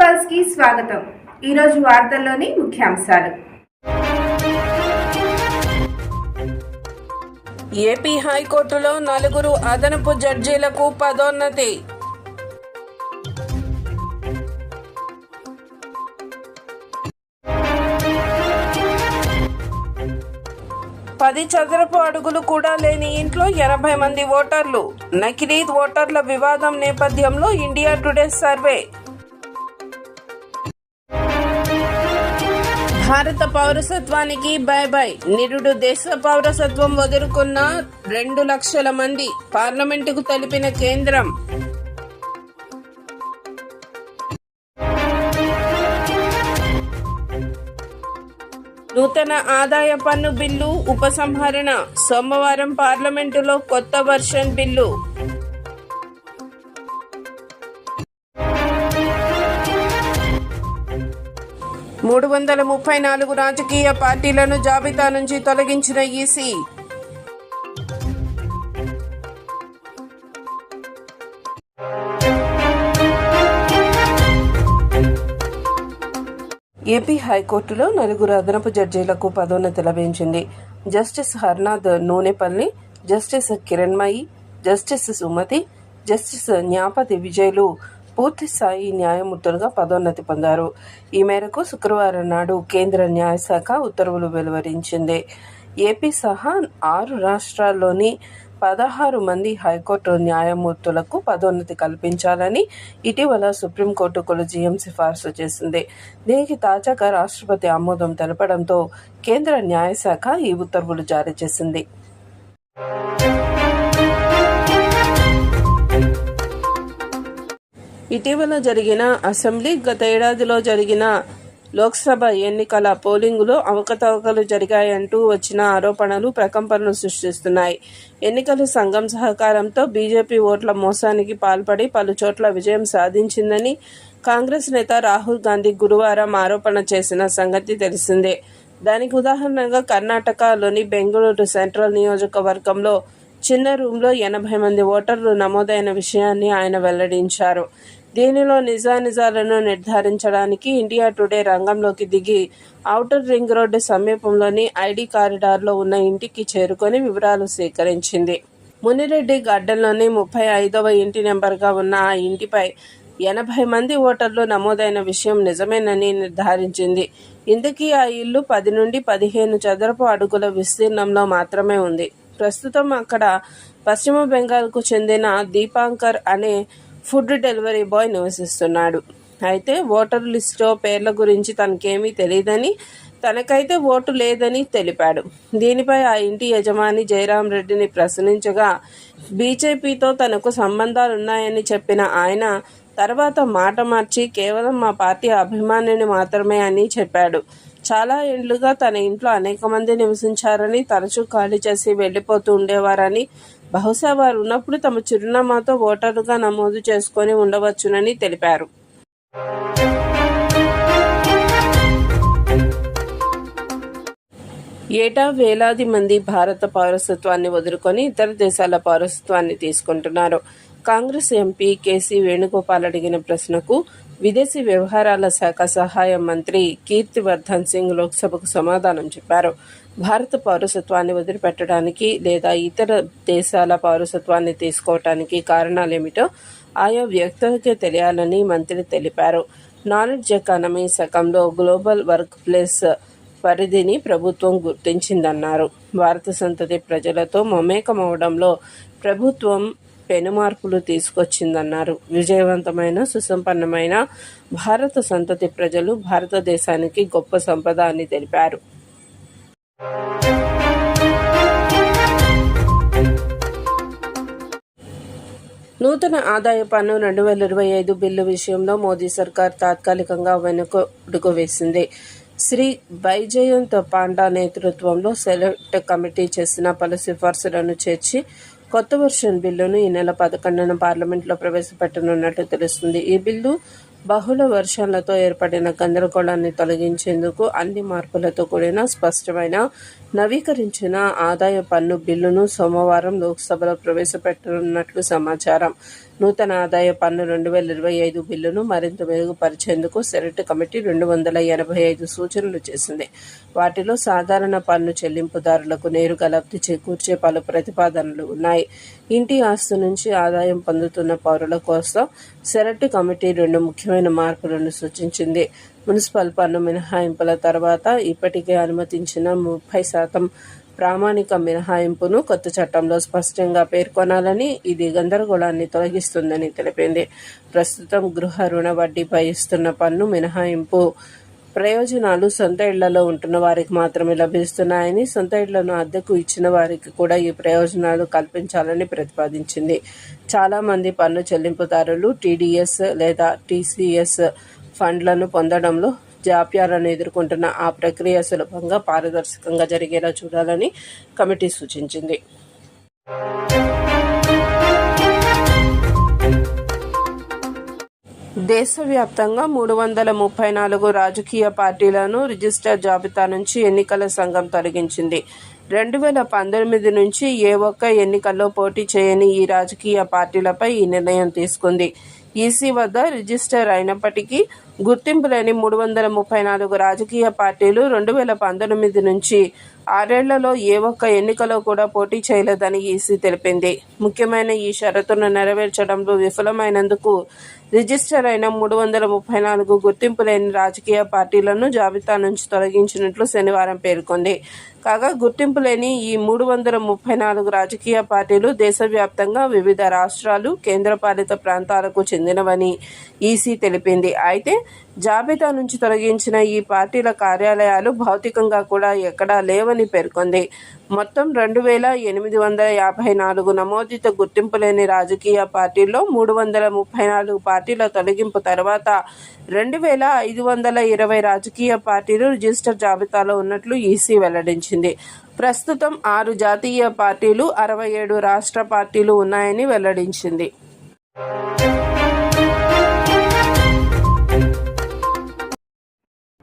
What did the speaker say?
పల్స్కి స్వాగతం. ఈరోజు వార్తల్లోని ముఖ్యాంశాలు. ఏపీ హైకోర్టులో నలుగురు అదనపు జడ్జీలకు పదోన్నతి. పది చదరపు అడుగులు కూడా లేని ఇంట్లో ఎనభై మంది ఓటర్లు. నకిలీ ఓటర్ల వివాదం నేపథ్యంలో ఇండియా టుడే సర్వే. భారత పౌరసత్వానికి బై బై. నిరుడు దేశ పౌరసత్వం వదులుకున్న రెండు లక్షల మంది పార్లమెంటుకు తెలిపిన కేంద్రం. నూతన ఆదాయ పన్ను బిల్లు ఉపసంహరణ. సోమవారం పార్లమెంటులో కొత్త వర్షన్ బిల్లు. మూడు వందల ముప్పై నాలుగు రాజకీయ పార్టీలను జాబితా నుంచి తొలగించిన ఈసీ. ఏపీ హైకోర్టులో నలుగురు అదనపు జడ్జీలకు పదోన్నతి లభించింది. Justice Harnath Nunepalli justice Kiranmayi justice Sumathi justice Nyapathi విజయ్లు పూర్తి స్థాయి న్యాయమూర్తులుగా పదోన్నతి పొందారు. ఈ మేరకు శుక్రవారం నాడు కేంద్ర న్యాయశాఖ ఉత్తర్వులు వెలువరించింది. ఏపీ సహా ఆరు రాష్ట్రాల్లోని పదహారు మంది హైకోర్టు న్యాయమూర్తులకు పదోన్నతి కల్పించాలని ఇటీవల సుప్రీంకోర్టు కొలిజియం సిఫార్సు చేసింది. దీనికి తాజాగా రాష్ట్రపతి ఆమోదం తెలపడంతో కేంద్ర న్యాయశాఖ ఈ ఉత్తర్వులు జారీ చేసింది. ఇటీవల జరిగిన అసెంబ్లీ గత ఏడాదిలో జరిగిన లోక్సభ ఎన్నికల పోలింగులో అవకతవకలు జరిగాయంటూ వచ్చిన ఆరోపణలు ప్రకంపనలు సృష్టిస్తున్నాయి. ఎన్నికల సంఘం సహకారంతో బీజేపీ ఓట్ల మోసానికి పాల్పడి పలు చోట్ల విజయం సాధించిందని కాంగ్రెస్ నేత రాహుల్ గాంధీ గురువారం ఆరోపణ చేసిన సంగతి తెలిసిందే. దానికి ఉదాహరణగా కర్ణాటకలోని బెంగళూరు సెంట్రల్ నియోజకవర్గంలో చిన్న రూమ్లో ఎనభై మంది ఓటర్లు నమోదైన విషయాన్ని ఆయన వెల్లడించారు. దీనిలో నిజానిజాలను నిర్ధారించడానికి ఇండియా టుడే రంగంలోకి దిగి ఔటర్ రింగ్ రోడ్డు సమీపంలోని ఐడి కారిడార్లో ఉన్న ఇంటికి చేరుకొని వివరాలు సేకరించింది. మునిరెడ్డి గార్డెన్లోని ముప్పై ఐదవ ఇంటి నెంబర్గా ఉన్న ఆ ఇంటిపై ఎనభై మంది ఓటర్లు నమోదైన విషయం నిజమేనని నిర్ధారించింది. ఇందుకీ ఆ ఇల్లు పది నుండి పదిహేను చదరపు అడుగుల విస్తీర్ణంలో మాత్రమే ఉంది. ప్రస్తుతం అక్కడ పశ్చిమ బెంగాల్కు చెందిన దీపాంకర్ అనే ఫుడ్ డెలివరీ బాయ్ నివసిస్తున్నాడు. అయితే ఓటర్ లిస్టులో పేర్ల గురించి తనకేమీ తెలియదని తనకైతే ఓటు లేదని తెలిపాడు. దీనిపై ఆ ఇంటి యజమాని జయరాం రెడ్డిని ప్రశ్నించగా బీజేపీతో తనకు సంబంధాలున్నాయని చెప్పిన ఆయన తర్వాత మాట మార్చి కేవలం మా పార్టీ అభిమానిని మాత్రమే అని చెప్పాడు. చాలా ఏళ్ళుగా తన ఇంట్లో అనేక మంది నివసించారని తరచూ ఖాళీ చేసి వెళ్ళిపోతూ ఉండేవారని బహుశా వారు ఉన్నప్పుడు తమ చిరునామాతో ఓటరుగా నమోదు చేసుకొని ఉండవచ్చునని తెలిపారు. ఏటా వేలాది మంది భారత పౌరసత్వాన్ని వదులుకొని ఇతర దేశాల పౌరసత్వాన్ని తీసుకుంటున్నారు. కాంగ్రెస్ ఎంపీ కేసీ వేణుగోపాల్ అడిగిన ప్రశ్నకు విదేశీ వ్యవహారాల శాఖ సహాయ మంత్రి కీర్తివర్ధన్ సింగ్ లోక్సభకు సమాధానం చెప్పారు. భారత పౌరసత్వాన్ని వదిలిపెట్టడానికి లేదా ఇతర దేశాల పౌరసత్వాన్ని తీసుకోవటానికి కారణాలేమిటో ఆయా వ్యక్తులకే తెలియాలని మంత్రి తెలిపారు. నాలెడ్జ్ ఎకానమీ శకంలో గ్లోబల్ వర్క్ ప్లేస్ పరిధిని ప్రభుత్వం గుర్తించిందన్నారు. భారత సంతతి ప్రజలతో మమేకమవడంలో ప్రభుత్వం పెనుమార్పులు తీసుకొచ్చిందన్నారు. విజయవంతమైన సుసంపన్నమైన భారత సంతతి ప్రజలు భారతదేశానికి గొప్ప సంపద అని తెలిపారు. నూతన ఆదాయ పన్ను రెండు వేల ఇరవై ఐదు బిల్లు విషయంలో మోదీ సర్కార్ తాత్కాలికంగా వెనుకడుగు వేసింది. శ్రీ బైజయంత్ పాండా నేతృత్వంలో సెలెక్ట్ కమిటీ చేసిన పలు సిఫార్సులను చేర్చి కొత్త వర్షన్ బిల్లును ఈ నెల పదకొండున పార్లమెంట్లో ప్రవేశపెట్టనున్నట్లు తెలుస్తుంది. ఈ బిల్లు బహుళ వర్షాలతో ఏర్పడిన గందరగోళాన్ని తొలగించేందుకు అన్ని మార్పులతో కూడిన స్పష్టమైన నవీకరించిన ఆదాయ పన్ను బిల్లును సోమవారం లోక్సభలో ప్రవేశపెట్టనున్నట్లు సమాచారం. నూతన ఆదాయ పన్ను రెండు వేల ఇరవై ఐదు బిల్లును మరింత మెరుగుపరిచేందుకు సెనెట్ కమిటీ రెండు వందల ఎనభై ఐదు సూచనలు చేసింది. వాటిలో సాధారణ పన్ను చెల్లింపుదారులకు నేరుగా లబ్ధి చేకూర్చే పలు ప్రతిపాదనలు ఉన్నాయి. ఇంటి ఆస్తి నుంచి ఆదాయం పొందుతున్న పౌరుల కోసం సెనెట్ కమిటీ రెండు ముఖ్యమైన మార్పులను సూచించింది. మున్సిపల్ పన్ను మినహాయింపుల తర్వాత ఇప్పటికే అనుమతించిన ముప్పై శాతం ప్రామాణిక మినహాయింపును కొత్త చట్టంలో స్పష్టంగా పేర్కొనాలని ఇది గందరగోళాన్ని తొలగిస్తుందని తెలిపింది. ప్రస్తుతం గృహ రుణ వడ్డీపై ఇస్తున్న పన్ను మినహాయింపు ప్రయోజనాలు సొంత ఇళ్ళలో ఉంటున్న వారికి మాత్రమే లభిస్తున్నాయని సొంత ఇళ్ళను అద్దెకు ఇచ్చిన వారికి కూడా ఈ ప్రయోజనాలు కల్పించాలని ప్రతిపాదించింది. చాలా మంది పన్ను చెల్లింపుదారులు టీడీఎస్ లేదా టీసీఎస్ ఫండ్లను పొందడంలో జాప్యాలను ఎదుర్కొంటున్న ఆ ప్రక్రియ సులభంగా పారదర్శకంగా జరిగేలా చూడాలని కమిటీ సూచించింది. దేశవ్యాప్తంగా మూడు వందల ముప్పై నాలుగు రాజకీయ పార్టీలను రిజిస్టర్ జాబితా నుంచి ఎన్నికల సంఘం తొలగించింది. రెండు వేల పంతొమ్మిది నుంచి ఏ ఒక్క ఎన్నికల్లో పోటీ చేయని ఈ రాజకీయ పార్టీలపై ఈ నిర్ణయం తీసుకుంది. ఈసీ వద్ద రిజిస్టర్ అయినప్పటికీ గుర్తింపు లేని మూడు వందల ముప్పై నాలుగు రాజకీయ పార్టీలు రెండు వేల పంతొమ్మిది నుంచి ఆరేళ్ళలో ఏ ఒక్క ఎన్నికలో కూడా పోటీ చేయలేదని ఈసీ తెలిపింది. ముఖ్యమైన ఈ షరతును నెరవేర్చడంలో విఫలమైనందుకు రిజిస్టర్ అయిన మూడు వందల ముప్పై నాలుగు గుర్తింపు లేని రాజకీయ పార్టీలను జాబితా నుంచి తొలగించినట్లు శనివారం పేర్కొంది. కాగా గుర్తింపు లేని ఈ మూడు వందల ముప్పై నాలుగు రాజకీయ పార్టీలు దేశవ్యాప్తంగా వివిధ రాష్ట్రాలు కేంద్రపాలిత ప్రాంతాలకు చెందినవని ఈసీ తెలిపింది. అయితే జాబితా నుంచి తొలగించిన ఈ పార్టీల కార్యాలయాలు భౌతికంగా కూడా ఎక్కడా లేవని పేర్కొంది. మొత్తం రెండు వేల ఎనిమిది వందల యాభై నాలుగు నమోదిత గుర్తింపు లేని రాజకీయ పార్టీల్లో మూడు వందల ముప్పై నాలుగు పార్టీల తొలగింపు తర్వాత రెండు వేల ఐదు వందల ఇరవై రాజకీయ పార్టీలు రిజిస్టర్ జాబితాలో ఉన్నట్లు ఈసీ వెల్లడించింది. ప్రస్తుతం ఆరు జాతీయ పార్టీలు అరవై ఏడు రాష్ట్ర పార్టీలు ఉన్నాయని వెల్లడించింది.